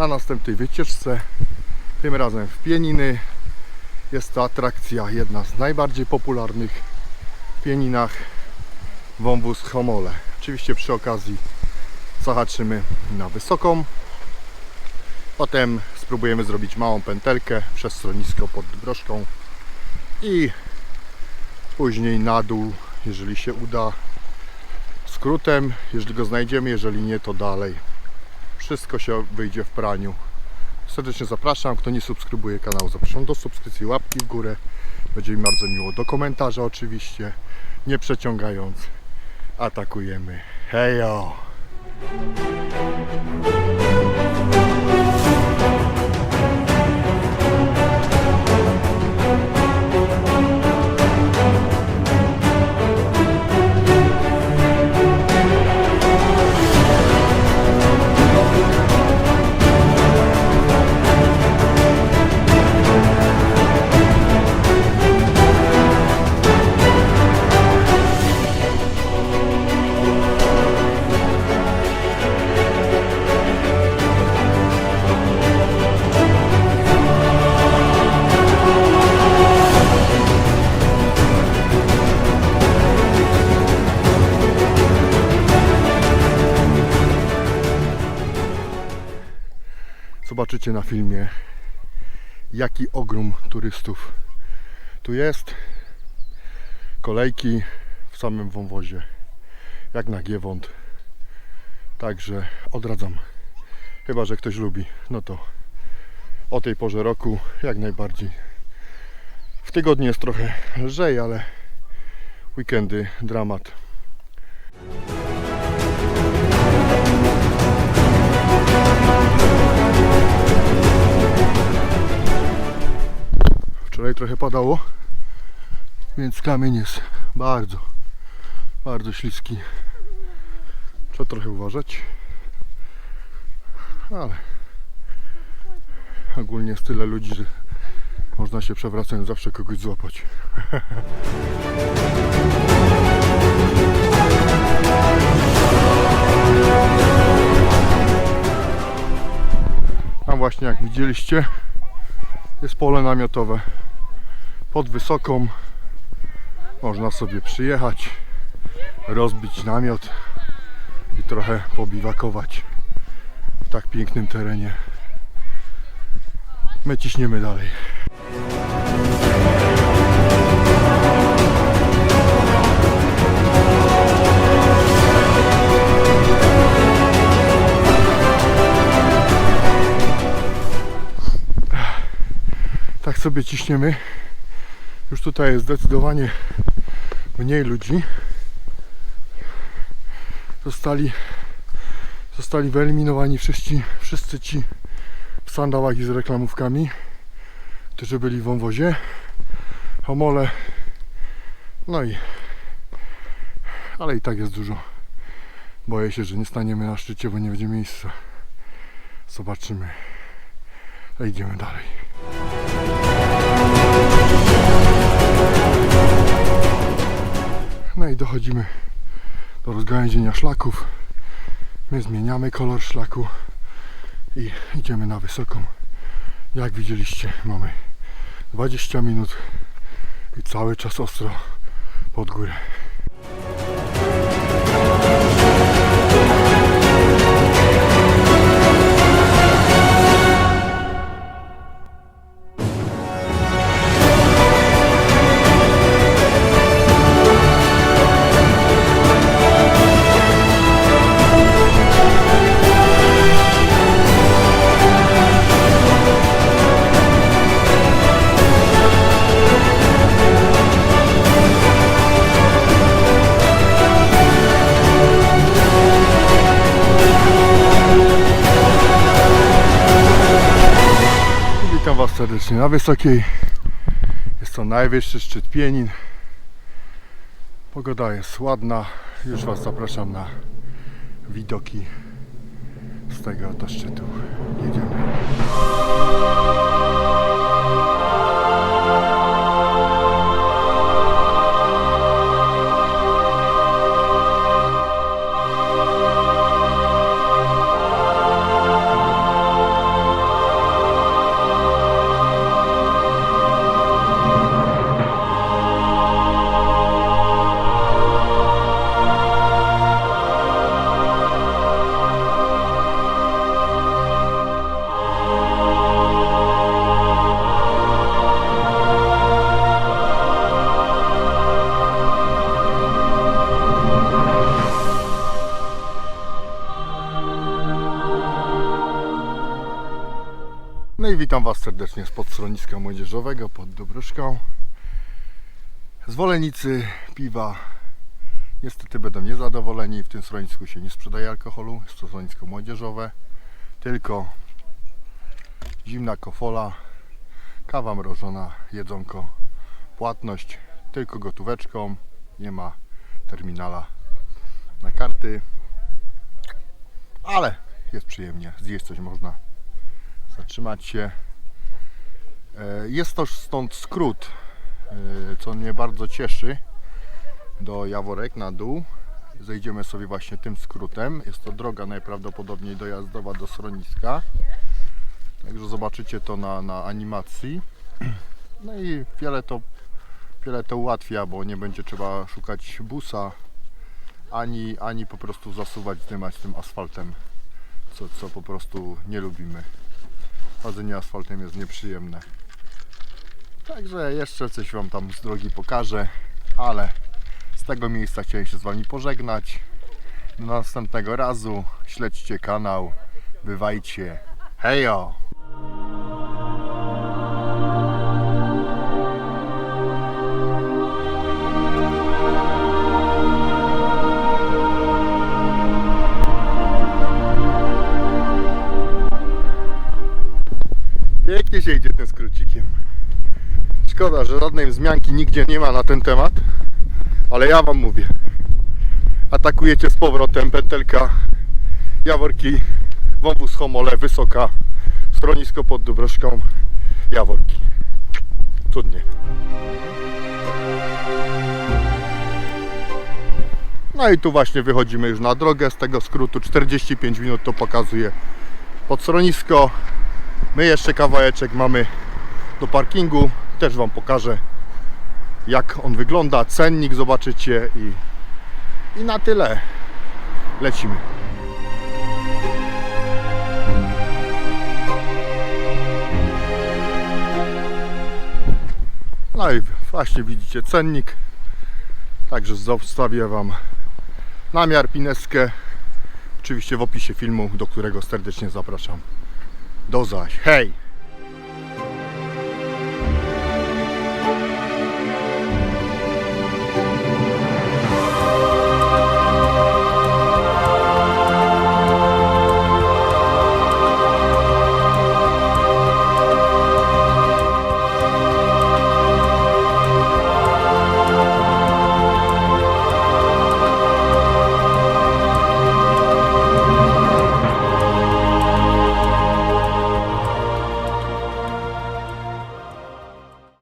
Na następnej wycieczce. Tym razem w Pieniny. Jest to atrakcja, jedna z najbardziej popularnych w Pieninach. Wąwóz Homole. Oczywiście przy okazji zahaczymy na wysoką. Potem spróbujemy zrobić małą pętelkę przez schronisko pod Broszką i później na dół, jeżeli się uda, skrótem, jeżeli go znajdziemy, jeżeli nie, to dalej. Wszystko się wyjdzie w praniu. Serdecznie zapraszam. Kto nie subskrybuje kanału, zapraszam do subskrypcji, łapki w górę. Będzie mi bardzo miło. Do komentarza oczywiście. Nie przeciągając, atakujemy. Hejo! Zobaczycie na filmie, jaki ogrom turystów tu jest. Kolejki w samym wąwozie, jak na Giewont. Także odradzam. Chyba, że ktoś lubi, no to o tej porze roku jak najbardziej. W tygodniu jest trochę lżej, ale weekendy dramat. Trochę padało, więc kamień jest bardzo, bardzo śliski. Trzeba trochę uważać, ale ogólnie jest tyle ludzi, że można się przewracając zawsze kogoś złapać. A właśnie jak widzieliście jest pole namiotowe pod wysoką. Można sobie przyjechać rozbić namiot i trochę pobiwakować w tak pięknym terenie. My ciśniemy dalej. Tak sobie ciśniemy. Już tutaj jest zdecydowanie mniej ludzi. Zostali, zostali wyeliminowani wszyscy, wszyscy ci w sandałach i z reklamówkami, którzy byli w wąwozie. Homole. No i ale i tak jest dużo. Boję się, że nie staniemy na szczycie, bo nie będzie miejsca. Zobaczymy. A idziemy dalej. Dochodzimy do rozgałęzienia szlaków. My zmieniamy kolor szlaku i idziemy na wysoką. Jak widzieliście, mamy 20 minut i cały czas ostro pod górę. Serdecznie na Wysokiej. Jest to najwyższy szczyt Pienin. Pogoda jest ładna. Już Was zapraszam na widoki z tego oto szczytu. Jedziemy. Witam Was serdecznie spod schroniska młodzieżowego pod Dobruszką. Zwolennicy piwa niestety będą niezadowoleni. W tym schronisku się nie sprzedaje alkoholu. Jest to schronisko młodzieżowe. Tylko zimna kofola, kawa mrożona, jedzonko, płatność tylko gotóweczką. Nie ma terminala na karty. Ale jest przyjemnie. Zjeść coś można zatrzymać się. E, Jest to stąd skrót, e, co mnie bardzo cieszy, do Jaworek na dół. Zejdziemy sobie właśnie tym skrótem. Jest to droga najprawdopodobniej dojazdowa do schroniska. Także zobaczycie to na, na animacji. No i wiele to, wiele to ułatwia, bo nie będzie trzeba szukać busa, ani, ani po prostu zasuwać, zdymać tym asfaltem, co, co po prostu nie lubimy chodzenie asfaltem jest nieprzyjemne. Także jeszcze coś Wam tam z drogi pokażę, ale z tego miejsca chciałem się z Wami pożegnać. Do następnego razu. Śledźcie kanał. Bywajcie. Hejo! Szkoda, że żadnej wzmianki nigdzie nie ma na ten temat, ale ja Wam mówię. Atakujecie z powrotem pętelka, Jaworki, wąwóz Homole, Wysoka, schronisko pod Dubroszką, Jaworki. Cudnie. No i tu właśnie wychodzimy już na drogę z tego skrótu. 45 minut to pokazuje pod schronisko. My jeszcze kawałeczek mamy do parkingu. Też Wam pokażę jak on wygląda. Cennik zobaczycie i, i na tyle. Lecimy. No i właśnie widzicie cennik. Także zostawię Wam namiar, pineskę. Oczywiście w opisie filmu, do którego serdecznie zapraszam. Do zaś. Hej!